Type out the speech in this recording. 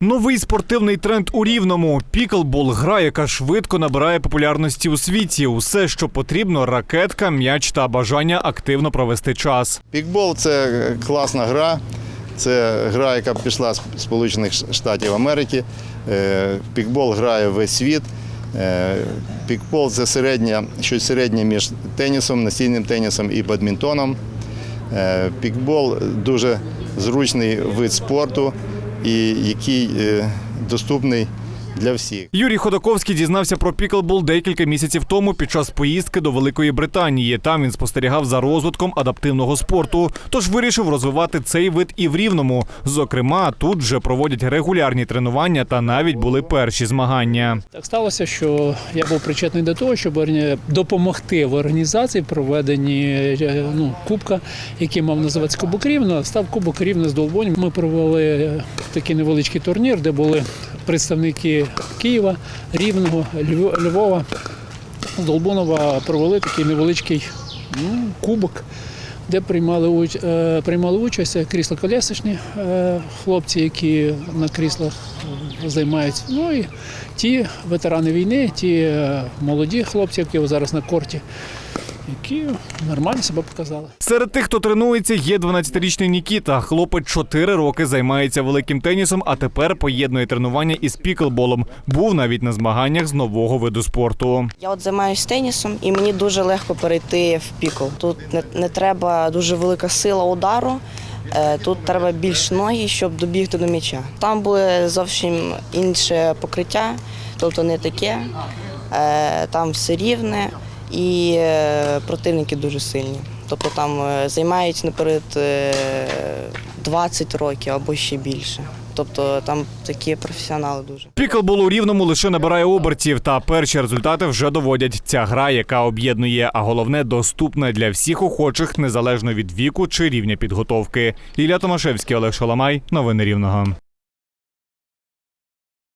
Новий спортивний тренд у рівному. Піклбол гра, яка швидко набирає популярності у світі. Усе, що потрібно, ракетка, м'яч та бажання активно провести час. Пікбол це класна гра. Це гра, яка пішла з Сполучених Штатів Америки. Е, Пікбол грає весь світ. Е, Пікбол це середнє, щось середнє між тенісом, настільним тенісом і бадмінтоном. Е, Пікбол дуже зручний вид спорту, і який е, доступний для всіх. Юрій Ходаковський дізнався про піклбол декілька місяців тому під час поїздки до Великої Британії. Там він спостерігав за розвитком адаптивного спорту, тож вирішив розвивати цей вид і в рівному. Зокрема, тут вже проводять регулярні тренування та навіть були перші змагання. Так сталося, що я був причетний до того, щоб допомогти в організації проведенні е, ну, кубка, який мав називатися Кубок Рівна. Став Кубок Рівна з Долбонь. Ми провели такий невеличкий турнір, де були представники Києва, Рівного, Львова, Долбунова провели такий невеличкий ну, кубок. Де приймали, е, приймали участь крісло колесочні е, хлопці, які на кріслах е, займаються. Ну і ті ветерани війни, ті е, молоді хлопці, які зараз на корті, які нормально себе показали. Серед тих, хто тренується, є 12-річний Нікіта. Хлопець 4 роки займається великим тенісом, а тепер поєднує тренування із піклболом. Був навіть на змаганнях з нового виду спорту. Я от займаюся тенісом, і мені дуже легко перейти в пікл. Тут не, не треба дуже велика сила удару. е, Тут треба більш ноги, щоб добігти до м'яча. Там буде зовсім інше покриття, тобто не таке. Е, Там все рівне і е, противники дуже сильні. Тобто там е, займають наперед е, 20 років або ще більше. Тобто там такі професіонали дуже. Піклбол у рівному лише набирає обертів, та перші результати вже доводять. Ця гра, яка об'єднує, а головне доступна для всіх охочих, незалежно від віку чи рівня підготовки. Ілля Томашевський, Олег Шаламай. Новини рівного.